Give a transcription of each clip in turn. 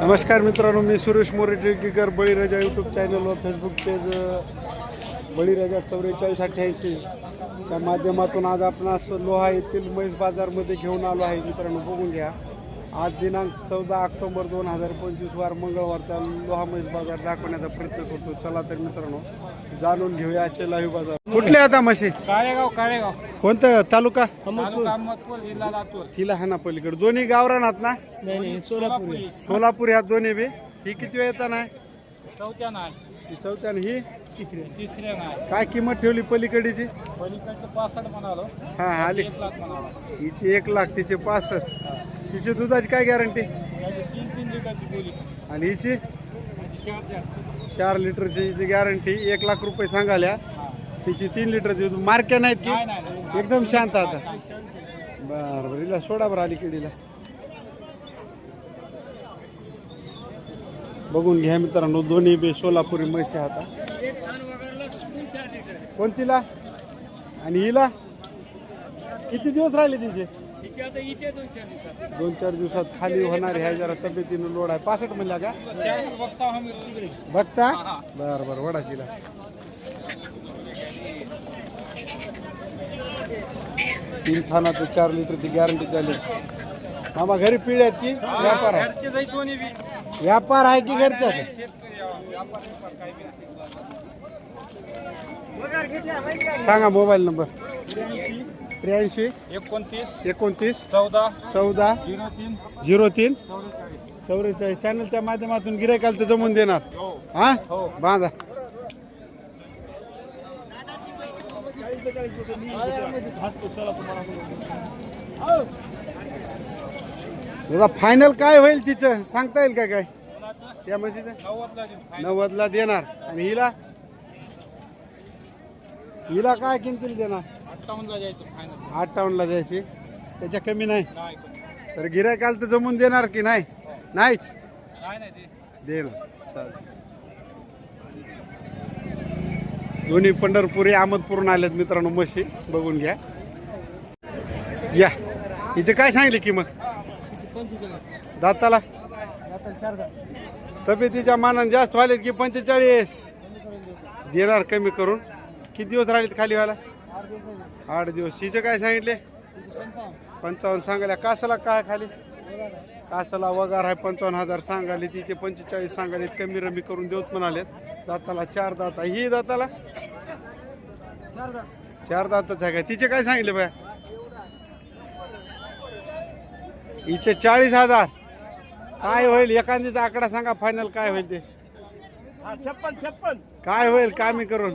नमस्कार मित्रांनो मी सुरेश मोरे टिळकीकर बळीराजा यूट्यूब चॅनलवर फेसबुक पेज बळीराजा चौवेचाळीस अठ्ठ्याऐंशी च्या माध्यमातून आज आपणास लोहा येथील म्हैस बाजारमध्ये घेऊन आलो आहे. मित्रांनो बघून घ्या. आज दिनांक चौदा ऑक्टोबर दोन हजार पंचवीस वार मंगळवारचा लोहा म्हैस बाजार दाखवण्याचा प्रयत्न करतो. चला तर मित्रांनो जाणून घेऊया आजचे लाईव्ह बाजार. कुठले आता म्हशी? काळेगाव काळेगाव. कोणतं? तालुका? तालुका अहमदपूर जिल्हा लातूर. तिला हा ना पलीकडे. दोन्ही गावरानात ना? सोलापूर. सोलापूर ह्या दोन्ही बी. ही किती वेळ येताना आहे? चौथ्या नाही. ही चौथ्यानं ही? तिसऱ्या नाही. काय किंमत ठेवली पलीकडीची? पलीकडचं पासष्ट म्हणालो. हा आली. हिची एक लाख तिचे पासष्ट. तिची दुधाची काय गॅरंटी? तीन तीन लिटरची बोली आणि हिची? चार चार चार लिटरची हिची गॅरंटी. एक लाख रुपये सांगाल्या. तिची तीन लिटरची दूध. मार्के नाहीत की? एकदम शांत आता. बर बर. हिला सोडा बरं आली किडीला बघून घ्या मित्रांनो दोन्ही बे सोलापुरी म्हशी आता. कोणतीला? आणि हिला? किती दिवस राहिले तिचे? तिची आता इथे दोन चार दिवसात. दोन चार दिवसात खाली होणार ह्या जरा तब्येतीनं लोड आहे. पासष्ट म्हणला का? चार बघता तिकडे. बघता बर बर वडा तिला. तीन थानाचं चार लिटरची गॅरंटी द्याली मामा घरी पिढ्या आहेत की? व्यापार आहे. घरचे बी. व्यापार आहे की घरच्या आहे? शेतकरी आहो, व्यापार व्यापार काही बी नाही. सांगा मोबाईल नंबर. त्र्याऐंशी एकोणतीस एकोणतीस चौदा चौदा झिरो तीन झिरो तीन चौवेचाळीस. चॅनलच्या माध्यमातून गिरायकाल तर जमून देणार. हो. हा? हो. बांधा. दादा फायनल काय होईल तिचं? सांगता येईल का काय? त्या म्हशीचं? नव्वदला देणार. आणि हिला? हिला काय किमतीला देणार? अठ्ठावन्नला जायचं फायनल द्यायची त्याच्या कमी नाही. नाही कमी. तर गिरायकाल तर जमून देणार की नाही? नाहीच. नाही नाही ते देणार चालेल. दोन्ही पंढरपुरी अहमदपूरून आलेत मित्रांनो म्हशी. बघून घ्या. या. हिचे काय सांगली किंमत? दाताला? तब्येतीच्या मानाने जास्त व्हायलेत की पंचेचाळीस? देणार कमी करून. किती दिवस राहिलेत खाली व्हायला आठ दिवस हिचे काय सांगितले? पंचावन्न. सांगायला. कासाला काय खाली? कासाला वगार आहे पंचावन्न हजार सांगाले तिचे पंचेचाळीस सांगाले कमी रमी करून देऊत म्हणालेत. दाताला चार दाता ही दाताला? चार दाताच आहे काय तिचे काय सांगितले बाय? हिचे चाळीस हजार. काय होईल? एखादीचा आकडा सांगा. फायनल काय होईल ते? छप्पन छप्पन. काय होईल? कामी करून.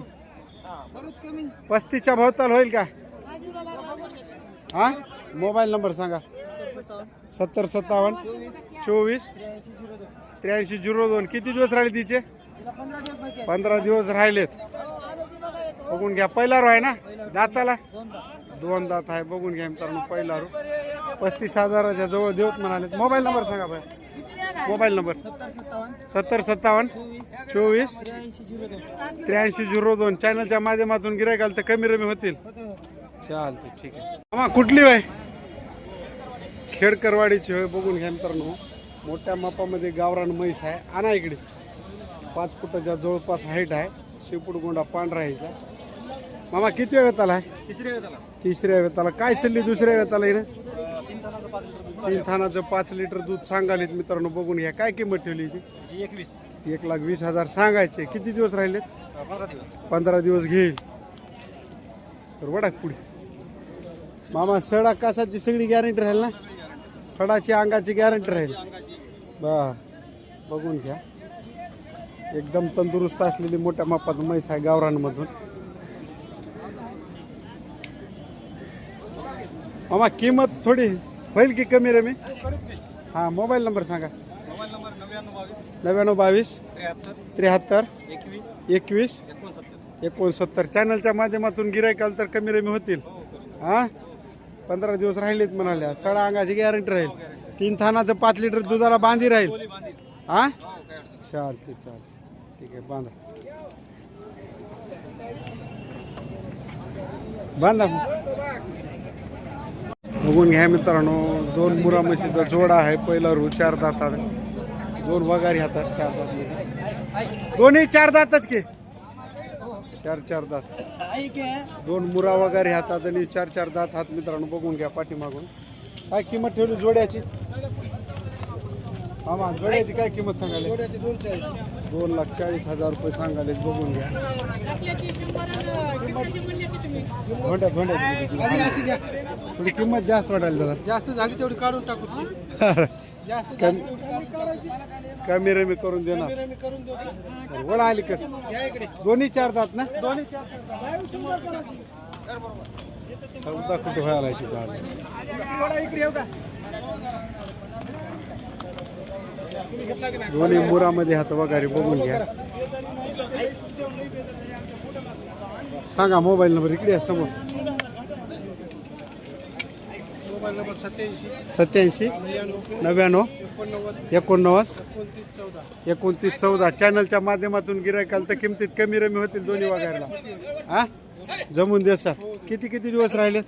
पस्तीसच्या भोवताल होईल का? हा? मोबाईल नंबर सांगा. सत्तर सत्तावन्न चोवीस त्र्याऐंशी झिरो दोन. किती दिवस राहिले तिचे? पंधरा दिवस राहिलेत. बघून घ्या. पहिला रो आहे ना? दाताला? दोन दात आहे. बघून घ्या मित्रांनो पहिला रो. पस्तीस हजाराच्या जवळ देऊत म्हणाले मोबाईल नंबर सांगा भाई मोबाईल नंबर? सत्तर सत्तावन्न चोवीस त्र्याऐंशी झिरो दोन. चॅनलच्या माध्यमातून गिरायकाल तर कमी रमी होतील. चालते ठीक आहे. मामा कुठली वय खेडकरवाडीची होय बघून घ्या मित्रांनो. मोठ्या मापामध्ये गावरान म्हैस आहे. आणा इकडे. पाच फुटाच्या जवळपास हाईट आहे. शेपूट गोंडा पांढरा आहे हिचा. मामा किती वेळ आहे तिसरी वेळ झाला तिसऱ्या वेताला काय चालली दुसऱ्या वेताला हिनं तीन थानाचं पाच लिटर दूध सांगालीत मित्रांनो बघून घ्या काय किंमत ठेवली ती एकवीस. एक लाख वीस हजार सांगायचे. किती दिवस राहिलेत? पंधरा दिवस. पंधरा दिवस घेईल. तर वडा पुढे. मामा सडा कासाची सगळी गॅरंटी राहील ना? सडाची अंगाची गॅरंटी राहील. बर. बघून घ्या. एकदम तंदुरुस्त असलेली मोठ्या मापात म्हैस आहे गावरानमधून. मामा किंमत थोडी होईल की कमी रमी? हां मोबाईल नंबर सांगा. मोबाईल नंबर नव्याण्णव बावीस. नव्याण्णव बावीस. त्र्याहत्तर. त्र्याहत्तर. एकवीस. एकवीस. एकोणसत्तर. चॅनलच्या माध्यमातून गिरायकाल तर कमी रमी होतील. हा पंधरा दिवस राहिलेत म्हणाल्या. सडा अंगाची गॅरंटी राहील. तीन थानाचं पाच लिटर दुधाला बांधी राहील. हा? चालते चालते ठीक आहे बांधा. बांधा. बघून घ्या मित्रांनो. दोन मुरा म्हशीचा जोडा आहे पहिला हो, रू चार दातात दोन वगारी हातात चार दात दोन्ही चार दातच की? चार चार दात. दोन मुरा वगैरे हातात आणि चार चार दात हात मित्रांनो बघून घ्या पाठीमागून. काय किंमत ठेवली जोड्याची? मामा जोड्याची काय किंमत सांगायला? दोन लाख चाळीस हजार रुपये सांगायले बघून घ्या. धोंड्या धोंड्या थोडी किंमत जास्त वाटायला दादा जास्त झाली तेवढी काढून टाकू जास्त कमी कमी रमी करून देणार. मी करून देऊ वडा अलीकडे. या इकडे. दोन्ही चार दात ना? दोन्ही चौदा कुठे व्हायला तिचा. थोडा इकडे येऊ का? दोन्ही मुरामध्ये हात वगैरे बघून घ्या. सांगा मोबाईल नंबर इकडे आहे समोर. मोबाईल नंबर सत्याऐंशी सत्याऐंशी नव्याण्णव एकोणनव्वद एकोणतीस चौदा. चॅनलच्या माध्यमातून गिरायकाल तर किमतीत कमी रमी होतील दोन्ही वगैरेला हा? जमून दे सर. किती किती दिवस राहिलेत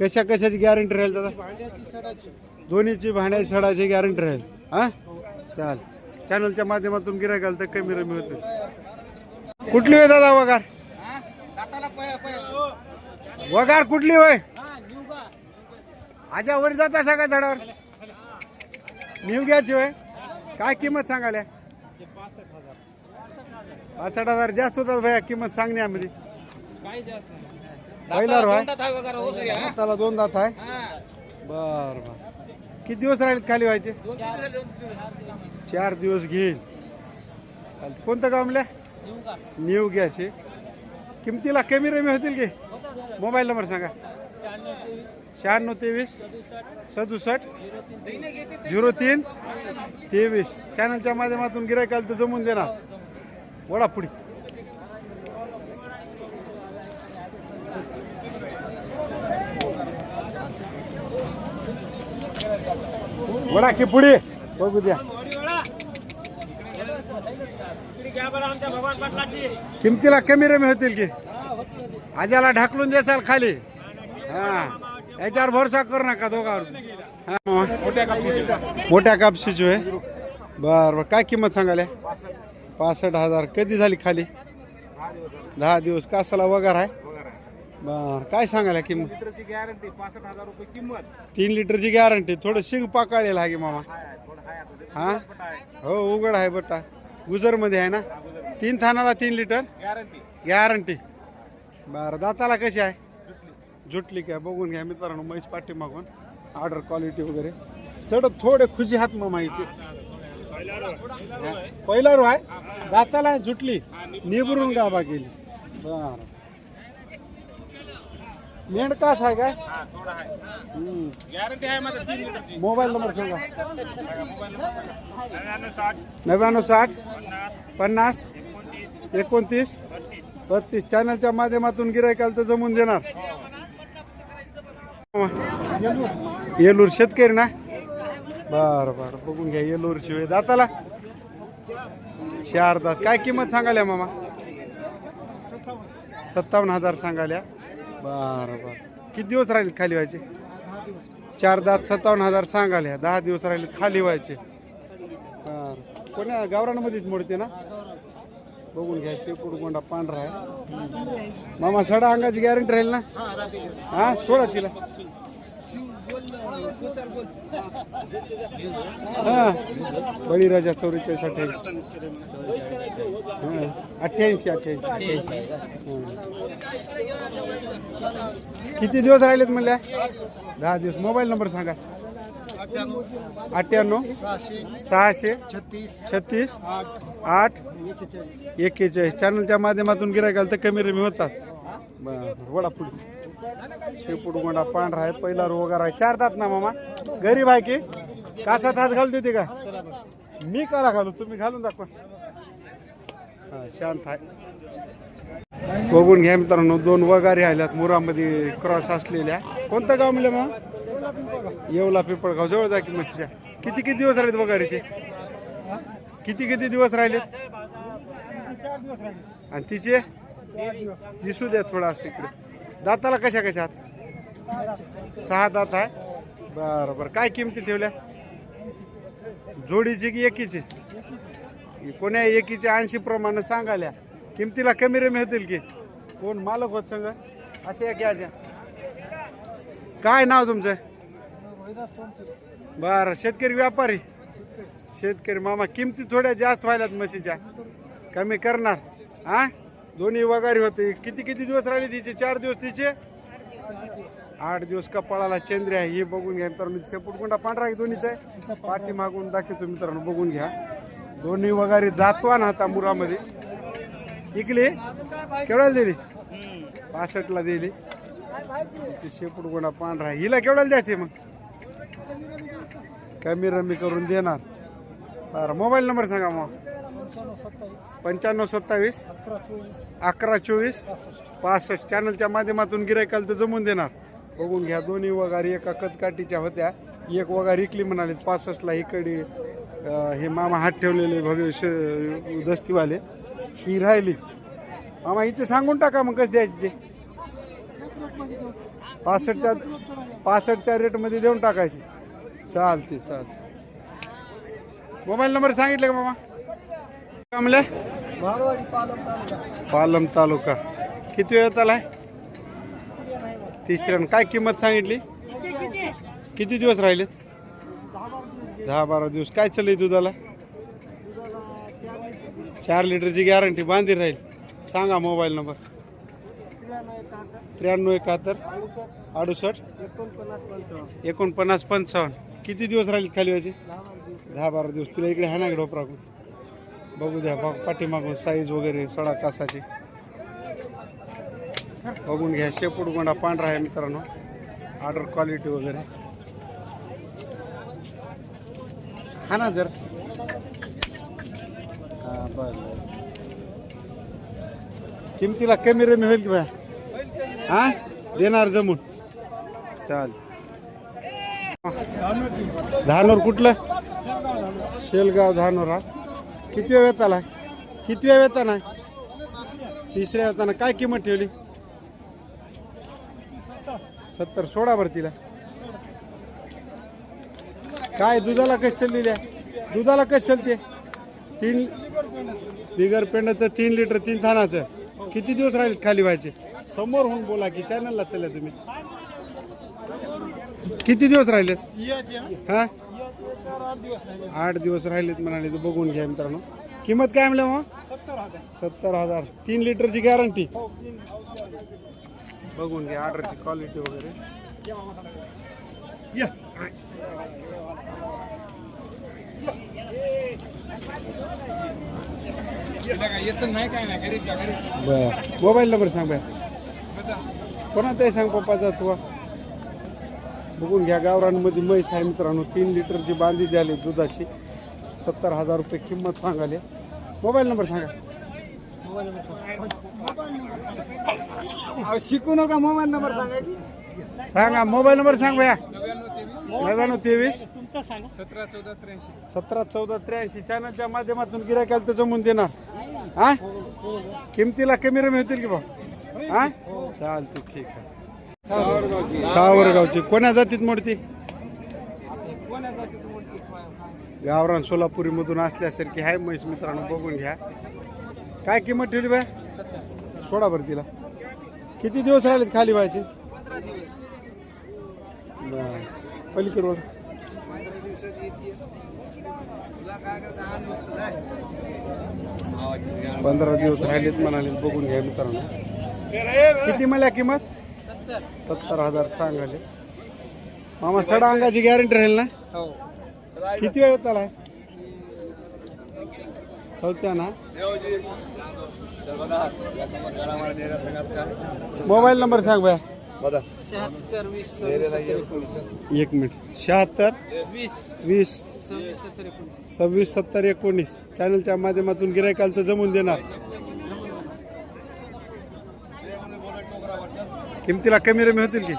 कशा कशाची गॅरंटी राहील दादा? दोन्हीची भांड्याची सडाची गॅरंटी राहील. हा? चाल. चॅनलच्या माध्यमातून गिरायकाल तर कमी रमी होतील. कुठली होय दादा वगार? वगार कुठली होय? आजा वर जात का झाडावर. निव घ्यायची होय? काय किंमत सांगाल्या पासष्ट हजार. जास्त होतात भैया किंमत सांगण्यामध्ये पहिला त्याला दोन दात आहे? बर बर. किती दिवस राहिले खाली व्हायचे? चार दिवस घेईल. कोणतं म्हणल्या न्यू घ्यायचे. किमतीला कमी रमी होतील की? मोबाईल नंबर सांगा. शहाण्णव तेवीस. सदुसष्ट. झिरो तीन. तेवीस. चॅनलच्या माध्यमातून गिरायकाल तर जमून देणार. वडा पुढे म्हणा की पुढे? बघू द्या. किमतीला कमी रमी होतील की? आज्याला ढाकलून देसाल खाली. हा. याच्यावर भरोसा करू नका दोघावर. हा, मामा. मोठ्या कापशीची आहे बर बर. काय किंमत सांगाले पासष्ट हजार. कधी झाली खाली? दहा दिवस. कासाला वगैरे आहे? बर काय सांगायला किंमत? गॅरंटी पासष्ट हजार रुपये किंमत. तीन लिटरची गॅरंटी थोडं शिंग पाकाळेल आहे की मामा? हा? हो उघड आहे बटा गुजरमध्ये आहे ना? तीन थानाला तीन लिटर? गॅरंटी गॅरंटी बरं दाताला कशी आहे? जुटली. काय बघून घ्या मित्रांनो म्हैस पाठी मागून. ऑर्डर क्वालिटी वगैरे. सडक थोडे खुशी हात मामाईचे पहिला रो. आहे? दाताला जुटली. निबरून गाभा गेली. बर. मेंढकास आहे काय? मोबाईल नंबर सांगा. नव्याण्णव साठ नव्याण्णव साठ पन्नास एकोणतीस बत्तीस. चॅनलच्या माध्यमातून गिरायकाल तर जमून देणार. येलूर शेतकरी ना? बर बर. बघून घ्या येलूरची वेळ. दाताला? चार दात काय किंमत सांगाल्या मामा? सत्तावन्न हजार सांगाल्या. बर बर. किती दिवस राहील खाली व्हायचे? चार दात सत्तावन्न हजार सांगाल्या दहा दिवस राहिले खाली व्हायचे. बर. कोण्या गावरानमध्येच मोडते ना? बघून घ्या शेपूट गोंडा पांढरा आहे. मामा सडा अंगाची गॅरंटी राहील ना? हा सोळा शिला हा. बळीराजा चौवेचाळीस अठ्ठ्याऐंशी अठ्ठ्याऐंशी. अठ्ठ्याऐंशी किती दिवस राहिलेत म्हणल्या? दहा दिवस. मोबाईल नंबर सांगा. अठ्ठ्याण्णव सहाशे छत्तीस आठ एक्केचाळीस एक्केचाळीस चॅनलच्या माध्यमातून गिरायकाल तर कमी रमी होतात. बरं वडा पुढे शेपूट गोंडा पांढरा आहे पहिला रोगार आहे. चार दात ना मामा. गरीब आहे की? कासात हात घालते ते का? मी करा घालू तुम्ही घालून दाखवा. हा शांत आहे. बघून घ्या मित्रांनो दोन वगारी आल्यात मुरामध्ये क्रॉस असलेल्या. कोणतं गाव म्हणलं मग येवला पिंपळगाव जवळ जा की म्हशीच्या. किती किती दिवस राहिलेत वगारीचे? किती किती दिवस राहिलेत. आणि तिचे? दिसू द्या थोडा असं इकडे. दाताला कशा कशा आहात? सहा दात आहे. बरं बरं. काय किमती ठेवल्या? जोडीची की एकीची? कोण्या एकीचे ऐंशी प्रमाणे सांगाल्या. किमतीला कमी रमी होतील की? कोण मालक होत सांग? असे या घ्यायच्या काय नाव तुमचं? बर शेतकरी व्यापारी. शेतकरी मामा किमती थोड्या जास्त व्हायल्यात म्हशीच्या. कमी करणार. हा? दोन्ही वगारी होते. किती किती दिवस राहिले तिचे? चार दिवस तिचे? आठ दिवस कपाळाला चंद्र आहे. हे बघून घ्या मित्रांनो. शेपूटकुंडा पांढरा आहे दोन्हीचा? आहे पाठी मागून दाखवतो मित्रांनो. बघून घ्या. दोन्ही वगारी जातो आता मुरामध्ये. इकली? केवढ्याला दिली? पासष्टला दिली. ती शेपूटकुंडा पांढरा आहे. हिला केवढ्याला द्यायचे मग? कमी रमी करून देणार. बरं मोबाईल नंबर सांगा मग. पंच्याण्णव सत्तावीस. अकरा चोवीस. पासष्ट. चॅनलच्या माध्यमातून गिरायकाला तर जमून देणार. बघून घ्या दोन्ही वगारी एका कदकाठीच्या होत्या. एक वगार इकली म्हणाले पासष्टला इकडे हे मामा हात ठेवलेले भव्य दस्तीवाले. ही राहिली. मामा इथे सांगून टाका मग कसं द्यायची ते. पासष्टच्या पासष्टच्या रेटमध्ये देऊन टाकायची. चालते चालते. मोबाईल नंबर सांगितलं का मामा? कामले पालम तालुका. किती वेळ आलाय तिसऱ्या काय किंमत सांगितली? किती दिवस राहिले दहा बारा दिवस. काय चाललंय दुधाला? चार लिटरची गॅरंटी बांधील राहील. सांगा मोबाईल नंबर. त्र्याण्णव एकाहत्तर अडुसष्ट एकोणपन्नास पंचावन्न. किती दिवस राहिले खाली व्हायचे? दहा बारा दिवस. तुला इकडे आहे ना बघू द्या बघ पाठीमागून साईज वगैरे सडा कासाची. बघून घ्या शेपूट गोंडा पांढरा आहे मित्रांनो. ऑर्डर क्वालिटी वगैरे. हा ना जर. हा बस किमतीला कमी रमी होईल की बा? हा? देणार जमून. चाल धानोर कुठलं? शेलगाव धानोर हा. किती वेळ वेतन आहे? किती वेळ वेतन आहे? तिसऱ्या वेताना काय किंमत ठेवली? सत्तर. सोळा भर तिला. काय दुधाला कशी चाललेली आहे? दुधाला कशी चालते? तीन बिगर पेंडाचं तीन लिटर तीन थानाचं. किती दिवस राहिले खाली व्हायचे? समोर होऊन बोला की चॅनलला चालल्या तुम्ही. किती दिवस राहिलेत? हा? आठ दिवस राहिलेत म्हणाले तर बघून घ्या मित्रांनो. किंमत काय म्हणलं मग सत्तर हजार. तीन लिटरची गॅरंटी. बघून घ्या ऑर्डरची क्वालिटी वगैरे. या. बर. मोबाईल नंबर सांग बाय कोणाचाही सांग पप्पाचा तू. बघून घ्या गावरानमध्ये म्हैस आहे मित्रांनो. तीन लिटरची बांधी द्याली दुधाची. सत्तर हजार रुपये किंमत सांगाले मोबाईल नंबर सांगा. शिकू नका मोबाईल नंबर सांगा की सांगा मोबाईल नंबर सांग भया. नव्याण्णव तेवीस. सतरा चौदा त्र्याऐंशी. सतरा चौदा त्र्याऐंशी चॅनलच्या माध्यमातून गिरायकाला तर जमून देणार. हा? किमतीला कमी रमी होतील की भाऊ? हा? चालते ठीक आहे. सावरगावची. कोण्या जातीत मोडती? गावरान सोलापुरी मधून असल्यासारखी आहे म्हैस मित्रांनो बघून घ्या. काय किंमत ठेवली बाय सोडा बरं तिला. किती दिवस राहिलेत खाली व्हायचे? बरं. पलीकडवर पंधरा दिवस राहिलेत म्हणाले बघून घ्या मित्रांनो. किती मला किंमत? सत्तर हजार सांगाले. मामा सडा अंगाची गॅरंटी राहील ना? हो. किती वेळ होत आलाय चौथ्या ना? मोबाईल नंबर सांग बाय. शहात्तर वीस एक मिनिट. शहात्तर वीस. वीस सव्वीस सत्तर एकोणीस. सव्वीस सत्तर एकोणीस. चॅनलच्या माध्यमातून गिरायकाल तर जमून देणार. किमतीला कमी रमी होतील की?